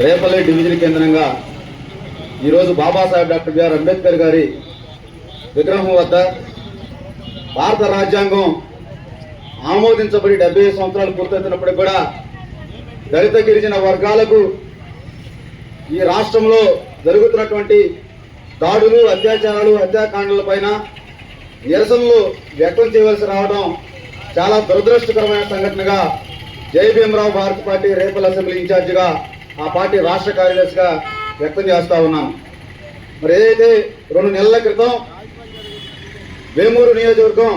Repalle division కేంద్రంగా ఈరోజు Babasaheb doctor BR Ambedkar గారి విగ్రహం వద్ద భారత రాజ్యాంగం ఆమోదించబడి డెబ్బై సంవత్సరాలు పూర్తవుతున్నప్పటికి కూడా దళిత గిరిజన వర్గాలకు ఈ రాష్ట్రంలో జరుగుతున్నటువంటి దాడులు అత్యాచారాలు హత్యాకాండల పైన నిరసనలు వ్యక్తం చేయవలసి రావడం చాలా దురదృష్టకరమైన సంఘటనగా జై భీమరావు భారత పార్టీ రేపల్ అసెంబ్లీ ఇన్ఛార్జిగా ఆ పార్టీ రాష్ట్ర కార్యదర్శిగా వ్యక్తం చేస్తా ఉన్నాం మరి ఏదైతే రెండు నెలల క్రితం వేమూరు నియోజకవర్గం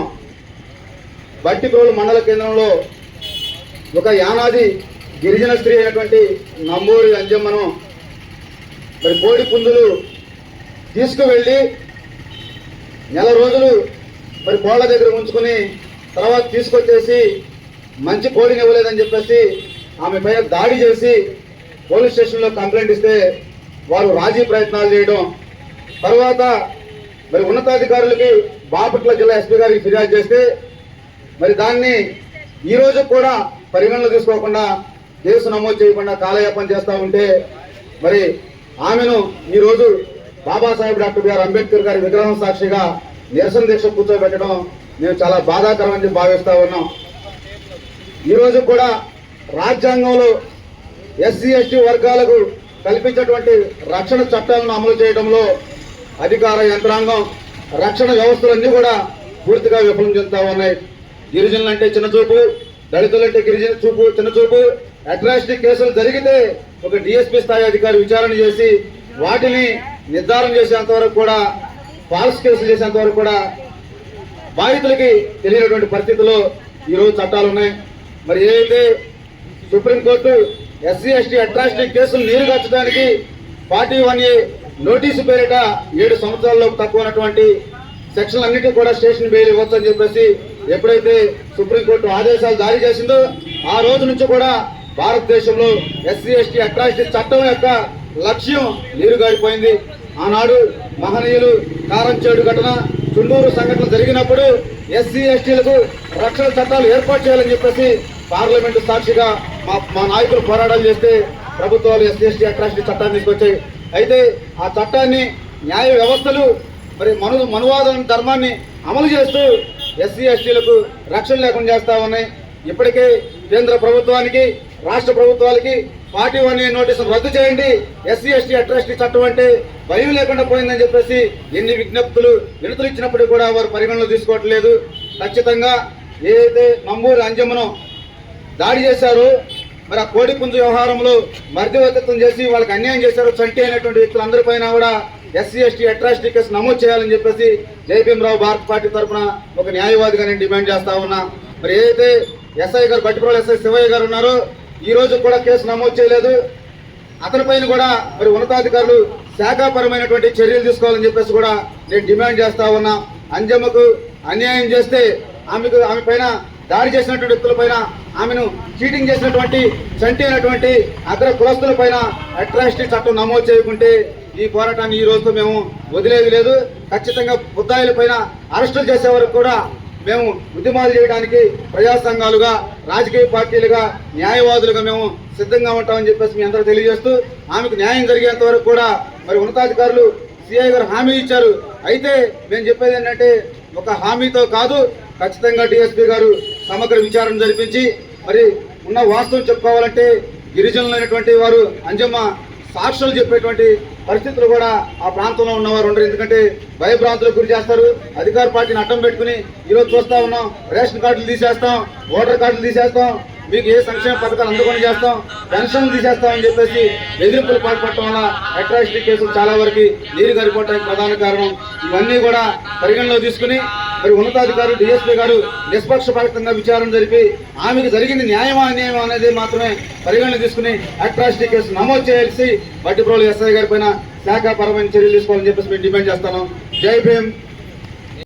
బట్టిప్రోలు మండల కేంద్రంలో ఒక యానాది గిరిజన స్త్రీ అయినటువంటి నంబూరి అంజమ్మను మరి కోడి పుంజులు తీసుకువెళ్ళి నెల రోజులు మరి కోళ్ళ దగ్గర ఉంచుకుని తర్వాత తీసుకొచ్చేసి మంచి కోడిని ఇవ్వలేదని చెప్పేసి ఆమె పైన దాడి చేసి పోలీస్ స్టేషన్లో కంప్లైంట్ ఇస్తే వారు రాజీ ప్రయత్నాలు చేయడం. తర్వాత మరి ఉన్నతాధికారులకి బాపట్ల జిల్లా ఎస్పీ గారికి ఫిర్యాదు చేస్తే మరి దాన్ని ఈ రోజు కూడా పరిగణలో తీసుకోకుండా కేసు నమోదు చేయకుండా కాలయాపన చేస్తూ ఉంటే మరి ఆమెను ఈరోజు బాబాసాహెబ్ డాక్టర్ బిఆర్ అంబేద్కర్ గారి విగ్రహం సాక్షిగా నిరసన దీక్ష కూర్చోబెట్టడం మేము చాలా బాధాకరమని భావిస్తూ ఉన్నాం. ఈరోజు కూడా రాజ్యాంగంలో ఎస్సీ ఎస్టీ వర్గాలకు కల్పించేటువంటి రక్షణ చట్టాలను అమలు చేయడంలో అధికార యంత్రాంగం రక్షణ వ్యవస్థలన్నీ కూడా పూర్తిగా విఫలం చెందుతా ఉన్నాయి. గిరిజనులు అంటే దళితులంటే గిరిజన చూపు చిన్న చూపు. అట్రాసిటీ కేసులు జరిగితే ఒక డిఎస్పీ స్థాయి అధికారి విచారణ చేసి వాటిని నిర్ధారణ చేసేంత వరకు కూడా ఫాల్స్ కేసులు చేసేంత వరకు కూడా బాధితులకి తెలియనటువంటి పరిస్థితుల్లో ఈరోజు చట్టాలు ఉన్నాయి. మరి ఏదైతే సుప్రీంకోర్టు ఎస్సీ ఎస్టీ అట్రాసిటీ కేసులు నీరుగార్చడానికి ఫార్టీ వన్ ఏ నోటీసు పేరిట ఏడు సంవత్సరాల్లో తక్కువ ఉన్నటువంటి సెక్షన్ కూడా స్టేషన్ బెయిల్ ఇవ్వచ్చు అని చెప్పేసి ఎప్పుడైతే సుప్రీంకోర్టు ఆదేశాలు జారీ చేసిందో ఆ రోజు నుంచి కూడా భారతదేశంలో ఎస్సీ ఎస్టీ అట్రాసిటీ చట్టం యొక్క లక్ష్యం నీరుగారిపోయింది. ఆనాడు మహనీయులు కారంచేడు ఘటన చుండూరు సంఘటన జరిగినప్పుడు ఎస్సీ ఎస్టీలకు రక్షణ చట్టాలు ఏర్పాటు చేయాలని చెప్పేసి పార్లమెంటు సాక్షిగా మా మా నాయకులు పోరాటాలు చేస్తే ప్రభుత్వాలు ఎస్సీ ఎస్టీ అట్రాసిటీ చట్టాన్ని తీసుకొచ్చాయి. అయితే ఆ చట్టాన్ని న్యాయ వ్యవస్థలు మరి మను మనువాదం ధర్మాన్ని అమలు చేస్తూ ఎస్సీ ఎస్టీలకు రక్షణ లేకుండా చేస్తూ ఉన్నాయి. ఇప్పటికే కేంద్ర ప్రభుత్వానికి రాష్ట్ర ప్రభుత్వాలకి పార్టీ వన్ నోటీసులు రద్దు చేయండి. ఎస్సీ ఎస్టీ అట్రాసిటీ చట్టం అంటే భయం లేకుండా పోయిందని చెప్పేసి ఎన్ని విజ్ఞప్తులు వినతులు ఇచ్చినప్పటికీ కూడా వారు పరిగణలో తీసుకోవట్లేదు. ఖచ్చితంగా ఏదైతే మమ్మూరి అంజమ్మను దాడి చేశారు మరి ఆ కోడి పుంజు వ్యవహారంలో మధ్యవర్తిత్వం చేసి వాళ్ళకి అన్యాయం చేశారు చంటి అయినటువంటి వ్యక్తులందరిపైన కూడా ఎస్సీ ఎస్టీ అట్రాసిటీ కేసు నమోదు చేయాలని చెప్పేసి జయభీమరావు భారత్ పార్టీ తరఫున ఒక న్యాయవాదిగా నేను డిమాండ్ చేస్తా ఉన్నా. మరి ఏదైతే ఎస్ఐ గారు బట్టిప్రోలు ఎస్ఐ శివయ్య గారు ఉన్నారో ఈ రోజు కూడా కేసు నమోదు చేయలేదు. అతని పైన కూడా మరి ఉన్నతాధికారులు శాఖాపరమైనటువంటి చర్యలు తీసుకోవాలని చెప్పేసి కూడా నేను డిమాండ్ చేస్తా ఉన్నా. అంజమ్మకు అన్యాయం చేస్తే ఆమెకు ఆమె పైన దాడి చేసినటువంటి వ్యక్తుల పైన ఆమెను చీటింగ్ చేసినటువంటి చంటి అయినటువంటి అగ్ర కులస్తుల పైన అట్రాసిటీ చట్టం నమోదు చేయకుంటే ఈ పోరాటాన్ని ఈ రోజుతో మేము వదిలేది లేదు. ఖచ్చితంగా బుద్ధాయిలపైన అరెస్టులు చేసే వరకు కూడా మేము ఉద్యమాలు చేయడానికి ప్రజా సంఘాలుగా రాజకీయ పార్టీలుగా న్యాయవాదులుగా మేము సిద్ధంగా ఉంటామని చెప్పేసి మీ అందరూ తెలియజేస్తూ ఆమెకు న్యాయం జరిగేంత వరకు కూడా మరి ఉన్నతాధికారులు సిఐ గారు హామీ ఇచ్చారు. అయితే మేము చెప్పేది ఏంటంటే ఒక హామీతో కాదు ఖచ్చితంగా డిఎస్పీ గారు సమగ్ర విచారణ జరిపించి మరి ఉన్న వాస్తవం చెప్పుకోవాలంటే గిరిజనులైనటువంటి వారు అంజమ్మ సాక్షులు చెప్పేటువంటి పరిస్థితులు కూడా ఆ ప్రాంతంలో ఉన్నవారు ఉండరు. ఎందుకంటే భయభ్రాంతులకు గురి చేస్తారు. అధికార పార్టీని అడ్డం పెట్టుకుని ఈరోజు చూస్తా ఉన్నాం. రేషన్ కార్డులు తీసేస్తాం. ఓటర్ కార్డులు తీసేస్తాం. మీకు ఏ సంక్షేమ పథకాలు అందుకొని చేస్తాం. పెన్షన్లు తీసేస్తాం అని చెప్పేసి బెదిరింపులు పాల్పడటం వల్ల అట్రాసిటీ కేసులు చాలా వరకు నీరు గడిపోవడానికి ప్రధాన కారణం. ఇవన్నీ కూడా పరిగణలో తీసుకుని మరి ఉన్నతాధికారులు డిఎస్పీ గారు నిష్పక్షపాతంగా విచారణ జరిపి ఆమెకు జరిగింది న్యాయమా అన్యాయమా అనేది మాత్రమే పరిగణన తీసుకుని అట్రాసిటీ కేసు నమోదు చేయాల్సి బట్టిప్రోలు ఎస్ఐ గారి పైన శాఖాపరమైన చర్యలు తీసుకోవాలని చెప్పేసి మేము డిమాండ్ చేస్తాను జై భీమ్.